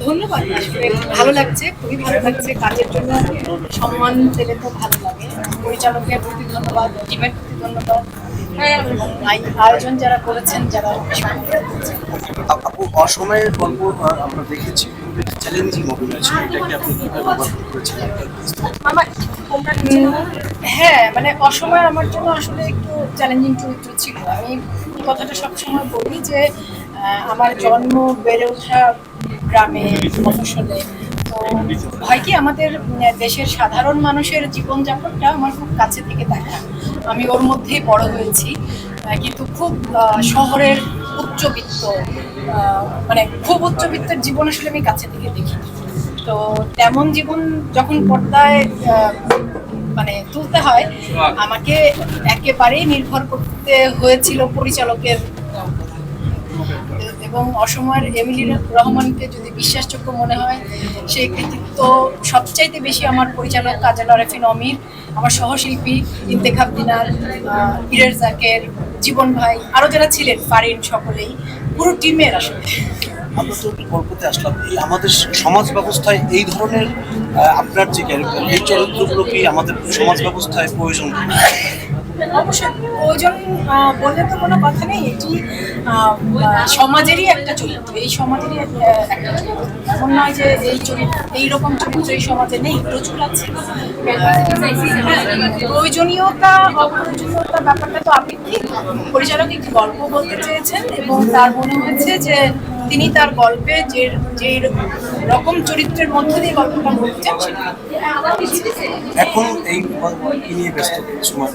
ধন্যবাদ ভালো লাগছে খুবই ভালো লাগছে কাজের জন্য সম্মান পেলে তো ভালো লাগে পরিচালকের প্রতি ধন্যবাদ টিমের প্রতি ধন্যবাদ আয়োজন যারা করেছেন যারা অসময়ের আমরা দেখেছি হ্যাঁ মানে অসময় আমার জন্য আসলে একটু চ্যালেঞ্জিং চরিত্র ছিল। আমি কথাটা সবসময় বলি যে আমার জন্ম বেড়ে ওঠা গ্রামে, মফস্বলে। তো হয় কি, আমাদের দেশের সাধারণ মানুষের জীবনযাপনটা আমার খুব কাছে থেকে দেখা। আমি ওর মধ্যেই বড় হয়েছি কিন্তু খুব শহরের উচ্চবিত্ত মানে খুব উচ্চবিত্তের জীবন আসলে আমি কাছে থেকে দেখি তো তেমন জীবন যখন পর্দায় মানে তুলতে হয় আমাকে একেবারেই নির্ভর করতে হয়েছিল পরিচালকের এবং অসময়ের এমিলি রহমানকে যদি বিশ্বাসযোগ্য মনে হয় সেই কৃতিত্ব সবচাইতে বেশি আমার পরিচালক কাজল আরেফিন অমির আমার সহশিল্পী ইন্তেখাব দিনার ইরের জাকের জীবন ভাই আরও যারা ছিলেন ফারিন সকলেই পুরো টিমের আসলে। আমরা তো গল্পতে আসলাম? এই আমাদের সমাজ ব্যবস্থায় এই ধরনের আপনার যে ক্যারেক্টার এই চরিত্রগুলো কি আমাদের সমাজ ব্যবস্থায় প্রয়োজন অবশ্যই, প্রয়োজন বললে তো কোনো কথা নেই, এটি সমাজেরই একটা চরিত্র, এই সমাজেরই একটা এমন নয় যে এই চরিত্র এইরকম চরিত্র এই সমাজে নেই, প্রচুর আছে। প্রয়োজনীয়তা, অপ্রয়োজনীয়তা ব্যাপারটা তো আপেক্ষিক পরিচালক একটি গল্প বলতে চেয়েছেন এবং তার মনে হয়েছে যে তিনি তার গল্পে যে যে রকম চরিত্রের মধ্যে দিয়ে গল্পটা বলছেন সেটা এখন এই গল্প নিয়ে ব্যস্ত? সময়